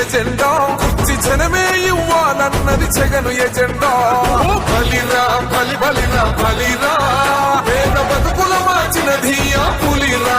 Agenda? కుర్చి జనమే ఇవ్వాలన్నది Jagan agenda. బలిరా బలి బలిరా బలిరా. పేద బతుకుల మార్చినది ఆ పులిరా.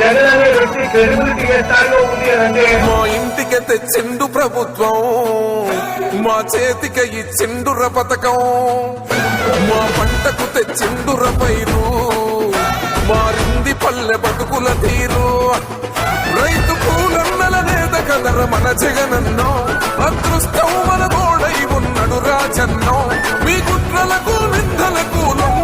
జగన్ అనే వ్యక్తి క్రెడిబిలిటీ స్థాయిలో ఉంది అని అంటే మా ఇంటికి తెచ్చిండు ప్రభుత్వం. మా చేతికి ఇచ్చిండుర పథకం. మా పంటకు తెచ్చిండుర పైరు. మారింది పల్లె బతుకుల తీరు. రైతు పూలన్నల నేత కదర మన జగనన్నో. అదృష్టం మన తోడై ఉన్నడు రాజన్నో. మీ కుట్రలకు నిందలకు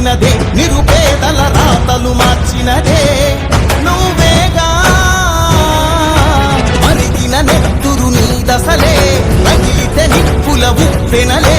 మార్చినదే నిరుపేదల రాతలు మార్చినదే. నువ్వేగా మరిగిన నెత్తురు నీ దశలే నగిలితే నిప్పుల ఉప్పెనలే.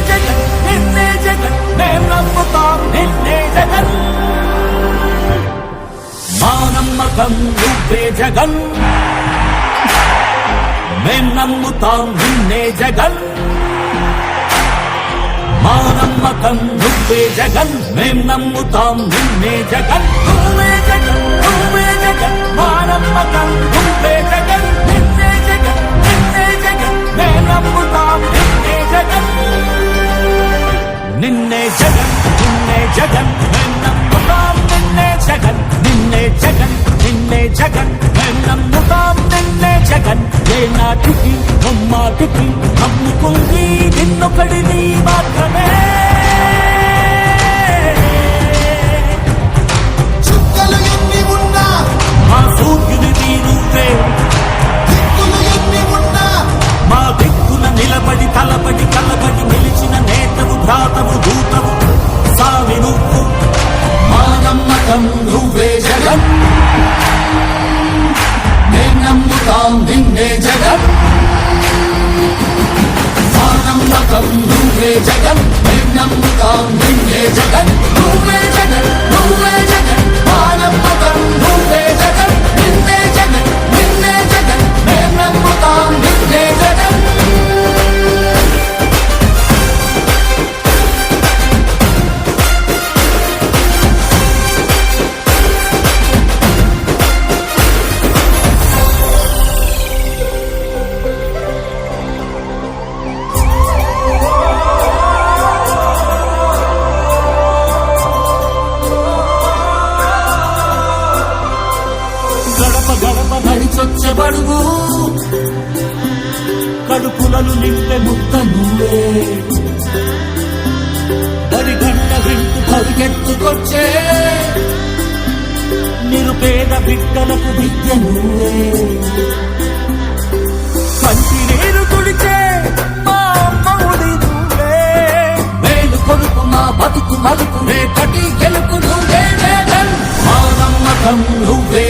జగన్. మేం నమ్ముతాం నిన్నే జగన్. మా మేం నమ్ముతాం నిన్నే జగన్ నమ్ముతాం నిన్నే జగన్. Come on. జగన్. నిన్నే జగన్. నువ్వే జగన్. గడప నడిచొచ్చబడువు కడుపులను నింపె నువ్వే. గంట వింటు పరిగెత్తుకొచ్చే. నిరుపేద బిడ్డలకు విద్య నువ్వే. కంటి నీరు తుడిచే మా బతుకు మలుపు నువ్వే.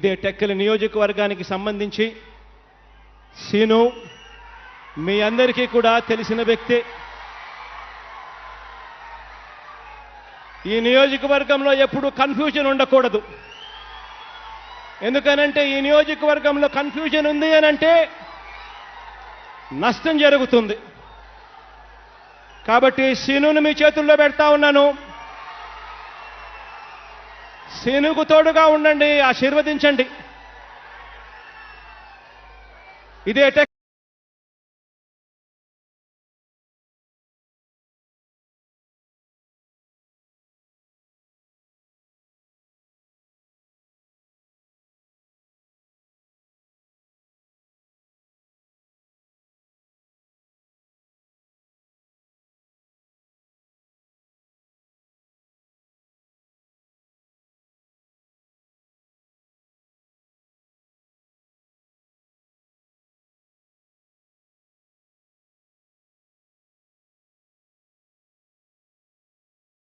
ఇదే టెక్కలి నియోజకవర్గానికి సంబంధించి సీను మీ అందరికీ కూడా తెలిసిన వ్యక్తి. ఈ నియోజకవర్గంలో ఎప్పుడు కన్ఫ్యూజన్ ఉండకూడదు. ఎందుకనంటే ఈ నియోజకవర్గంలో కన్ఫ్యూజన్ ఉంది అని అంటే నష్టం జరుగుతుంది. కాబట్టి సీనుని మీ చేతుల్లో పెడతా ఉన్నాను. సీనుకు తోడుగా ఉండండి ఆశీర్వదించండి. ఇదే